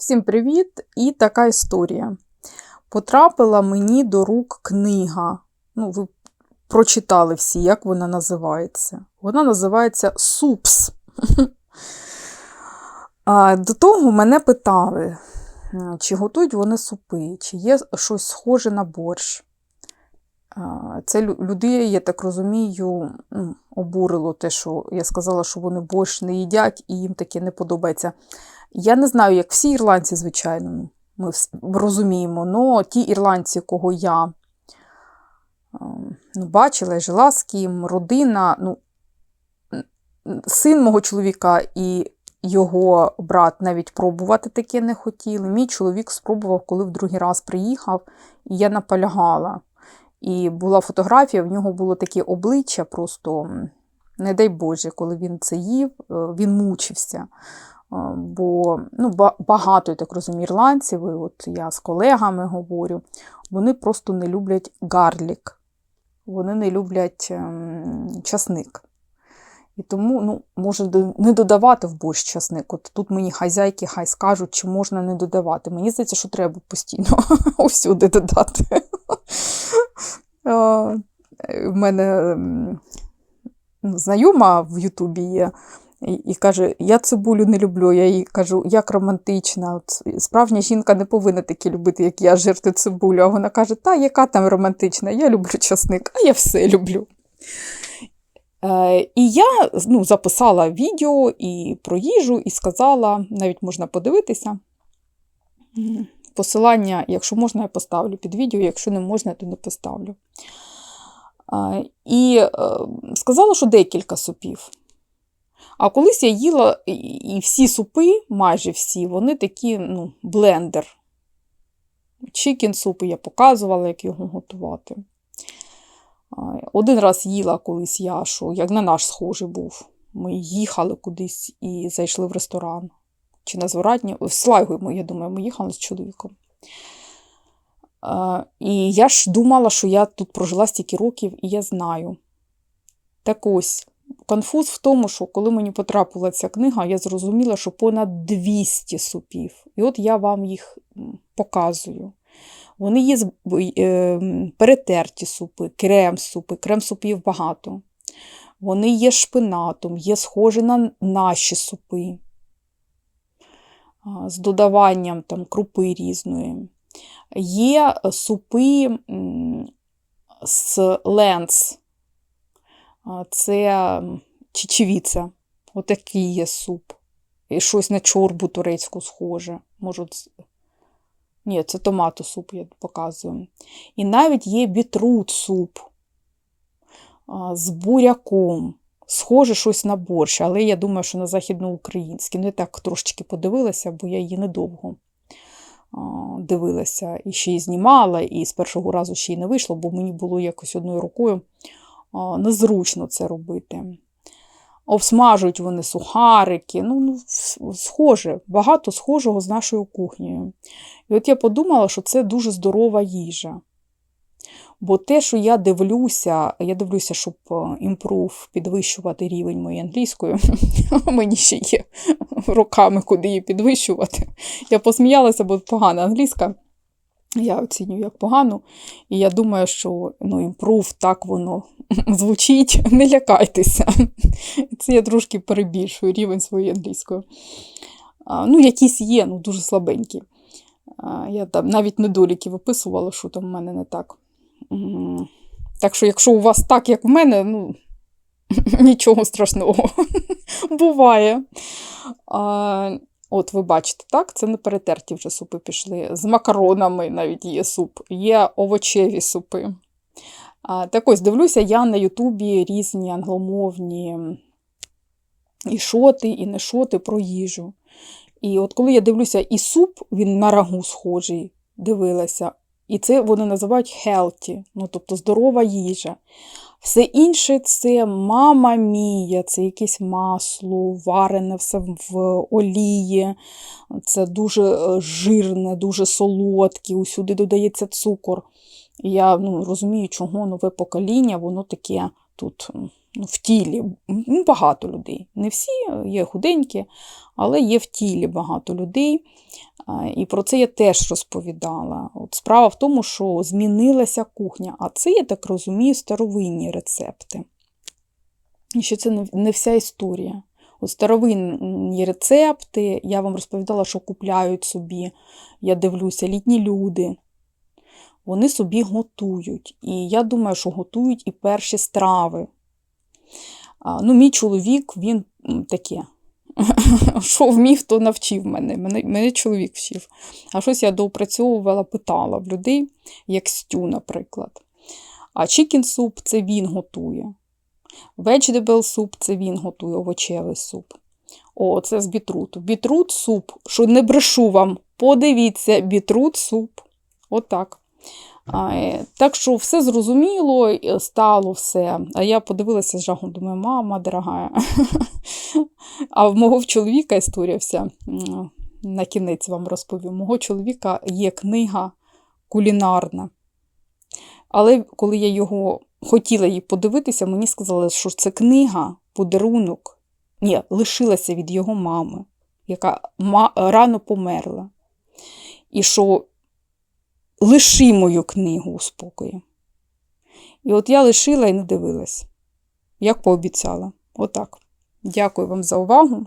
Всім привіт! І така історія. Потрапила мені до рук книга. Ну, ви прочитали всі, як вона називається. Вона називається Супс. До того мене питали, чи готують вони супи, чи є щось схоже на борщ. Це людей, я так розумію, ну, обурило те, що я сказала, що вони борщ не їдять і їм таке не подобається. Я не знаю, як всі ірландці, звичайно, ну, ми розуміємо, але ті ірландці, кого я е, ну, бачила жила з ким, родина, ну, син мого чоловіка і його брат навіть пробувати таке не хотіли. Мій чоловік спробував, коли в другий раз приїхав, і я наполягала. І була фотографія, в нього було таке обличчя, просто, не дай Боже, коли він це їв, е, він мучився. Е, Бо ну, багато, я так розумію, ірландців, і от я з колегами говорю, вони просто не люблять гарлік, вони не люблять ем, часник. І тому ну, може не додавати в борщ часник. От тут мені хазяйки хай скажуть, чи можна не додавати. Мені здається, що треба постійно усюди додати. Е, В мене ем, знайома в Ютубі є. І, і каже, я цибулю не люблю. Я їй кажу, як романтична. От справжня жінка не повинна таке любити, як я, жерти цибулю. А вона каже, та яка там романтична, я люблю часник, а я все люблю. Е, і я ну, записала відео і про їжу, і сказала, навіть можна подивитися. Посилання, якщо можна, я поставлю під відео, якщо не можна, то не поставлю. Е, І е, сказала, що декілька супів. А колись я їла і- всі супи, майже всі, вони такі, ну, блендер. Чікен супи я показувала, як його готувати. Один раз їла колись я, що як на наш схожий був. Ми їхали кудись і зайшли в ресторан. Чи на зворотні, в Слайгу, я думаю, ми їхали з чоловіком. І я ж думала, що я тут прожила стільки років, і я знаю. Так ось, конфуз в тому, що коли мені потрапила ця книга, я зрозуміла, що понад 200 супів. І от я вам їх показую. Вони є е, перетерті супи, крем-супи, крем-супів багато. Вони є шпинатом, є схожі на наші супи з додаванням там, крупи різної. Є супи з ленц. Це чечевіця. Отакий є суп. І щось на чорбу турецьку схоже. Може, ні, це томато суп, я показую. І навіть є бітрут суп з буряком. Схоже щось на борщ, але я думаю, що на західноукраїнський. Ну, я так трошечки подивилася, бо я її недовго дивилася. І ще й знімала, і з першого разу ще й не вийшло, бо мені було якось одною рукою незручно це робити. Обсмажують вони сухарики, ну, ну схоже, багато схожого з нашою кухнею. І от я подумала, що це дуже здорова їжа. Бо те, що я дивлюся, я дивлюся, щоб е, імпрув підвищувати рівень моєї англійської, мені ще є роками, куди її підвищувати. Я посміялася, бо погана англійська. Я оцінюю як погану. І я думаю, що ну, імпрув так воно звучить, не лякайтеся. Це я трошки перебільшую рівень своєї англійської. Ну, якісь є, ну дуже слабенькі. Я там навіть недоліки виписувала, що там в мене не так. Так що, якщо у вас так, як в мене, ну нічого страшного. Буває. От ви бачите, так? Це не перетерті вже супи пішли. З макаронами навіть є суп, є овочеві супи. А, так ось дивлюся я на Ютубі різні англомовні і шоти, і не шоти про їжу. І от коли я дивлюся, і суп, він на рагу схожий, дивилася. І це вони називають healthy, ну тобто здорова їжа. Все інше це мама мія, це якесь масло, варене все в олії, це дуже е, жирне, дуже солодке, усюди додається цукор. Я ну, розумію, чого нове покоління, воно таке тут ну, в тілі. Ну, багато людей. Не всі, є худенькі, але є в тілі багато людей. І про це я теж розповідала. От справа в тому, що змінилася кухня, а це, я так розумію, старовинні рецепти. І що це не- вся історія. От старовинні рецепти, я вам розповідала, що купляють собі, я дивлюся, літні люди. Вони собі готують. І я думаю, що готують і перші страви. Ну, мій чоловік, він таке. Що вмів, то навчив мене. мене. Мене чоловік вчив. А щось я доопрацьовувала, питала в людей, як стю, наприклад. А chicken суп це він готує. Vegetable суп це він готує, овочевий суп. О, це з бітруту. Бітрут суп, що не брешу вам, подивіться, бітрут суп. Отак. Е, так що все зрозуміло, е, стало все. А я подивилася з жахом, думаю, мама дорога. А в мого чоловіка історія вся. На кінець вам розповім. Мого чоловіка є книга кулінарна. Але коли я його хотіла її подивитися, мені сказали, що це книга, подарунок, ні, лишилася від його мами, яка рано померла. І що лиши мою книгу у спокої. І от я лишила і не дивилась, як пообіцяла. Отак. Дякую вам за увагу.